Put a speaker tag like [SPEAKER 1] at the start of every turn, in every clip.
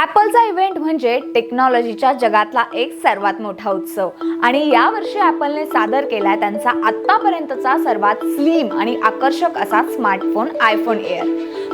[SPEAKER 1] ॲपलचा event म्हणजे टेक्नॉलॉजीच्या जगातला एक सर्वात मोठा उत्सव. आणि यावर्षी ॲपलने सादर केलाय त्यांचा आत्तापर्यंतचा सर्वात स्लिम आणि आकर्षक असा स्मार्टफोन आयफोन एअर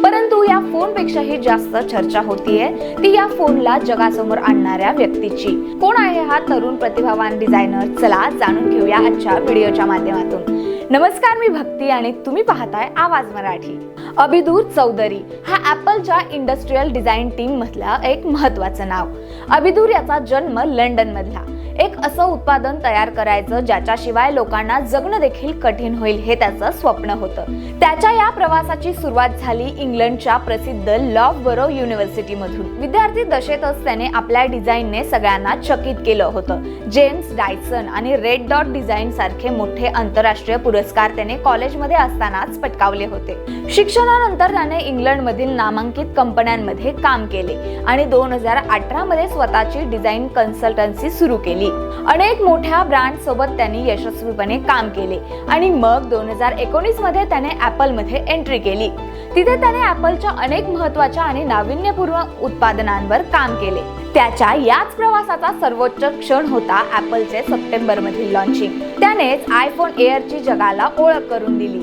[SPEAKER 1] परंतु या फोनपेक्षाही जास्त चर्चा होतीये. ती या फोनला जगासमोर आणणाऱ्या व्यक्तीची. कोण आहे हा तरुण प्रतिभावान डिझायनर चला जाणून घेऊया आजच्या व्हिडिओच्या माध्यमातून. नमस्कार मी भक्ती आणि तुम्ही पाहताय आवाज मराठी. अभिदूर चौधरी हा ॲपलच्या इंडस्ट्रीयल डिझाईन टीम मधला एक महत्वाचं नाव. अभिदूर याचा जन्म लंडन मधला एक असं उत्पादन तयार करायचं ज्याच्याशिवाय लोकांना जगणं देखील कठीण होईल हे त्याचं स्वप्न होतं. त्याच्या या प्रवासाची सुरुवात झाली इंग्लंडच्या प्रसिद्ध लॉफ बरो युनिव्हर्सिटीमधून. विद्यार्थी दशेतच त्याने आपल्या डिझाईनने सगळ्यांना चकित केलं होतं. जेम्स डायसन आणि रेड डॉट डिझाईन सारखे मोठे आंतरराष्ट्रीय पुरस्कार त्याने कॉलेजमध्ये असतानाच पटकावले होते. शिक्षणानंतर त्याने इंग्लंडमधील नामांकित कंपन्यांमध्ये काम केले आणि दोन हजार अठरा मध्ये स्वतःची डिझाईन कन्सल्टन्सी सुरू केली. अनेक मोठ्या ब्रँड सोबत त्यांनी यशस्वीपणे काम केले आणि मग दोन हजार एकोणीसमध्ये त्याने ऍपलमध्ये एंट्री केली. तिथे त्याने ऍपलच्या अनेक महत्त्वाच्या आणि नाविन्यपूर्ण उत्पादनांवर काम केले. त्याच्या याच प्रवासाचा सर्वोच्च क्षण होता ऍपलचे सप्टेंबर मधील लॉन्चिंग त्यानेच आयफोन एअरची जगाला ओळख करून दिली.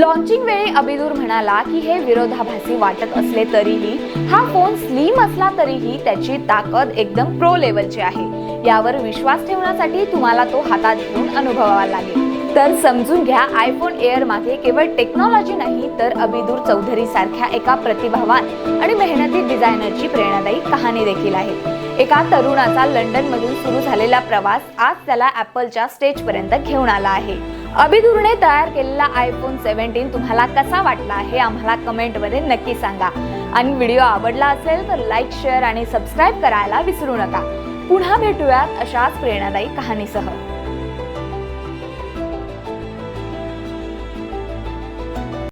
[SPEAKER 1] लॉन्चिंग वेळी अबिदूर म्हणाला की हे विरोधाभासी वाटत असले तरीही हा फोन स्लिम असला तरीही त्याची ताकद एकदम प्रो लेवलची आहे. यावर विश्वास ठेवण्यासाठी तुम्हाला तो हातात घेऊन अनुभवावा लागेल. तर समजून घ्या आयफोन एअर मागे केवळ टेक्नॉलॉजी नाही तर अबिदूर चौधरी सारख्या एका प्रतिभावान आणि मेहनती डिझायनरची प्रेरणादायी कहाणी देखील आहे. एका तरुणाचा लंडन मधून सुरू झालेला प्रवास आज त्याला ऍपलच्या स्टेज पर्यंत घेऊन आला आहे. अभिदूरने तयार केलेला आयफोन सेव्हन्टीन तुम्हाला कसा वाटला हे आम्हाला कमेंटमध्ये नक्की सांगा. आणि व्हिडिओ आवडला असेल तर लाईक शेअर आणि सबस्क्राईब करायला विसरू नका. पुन्हा भेटूयात अशाच प्रेरणादायी कहाणीसह.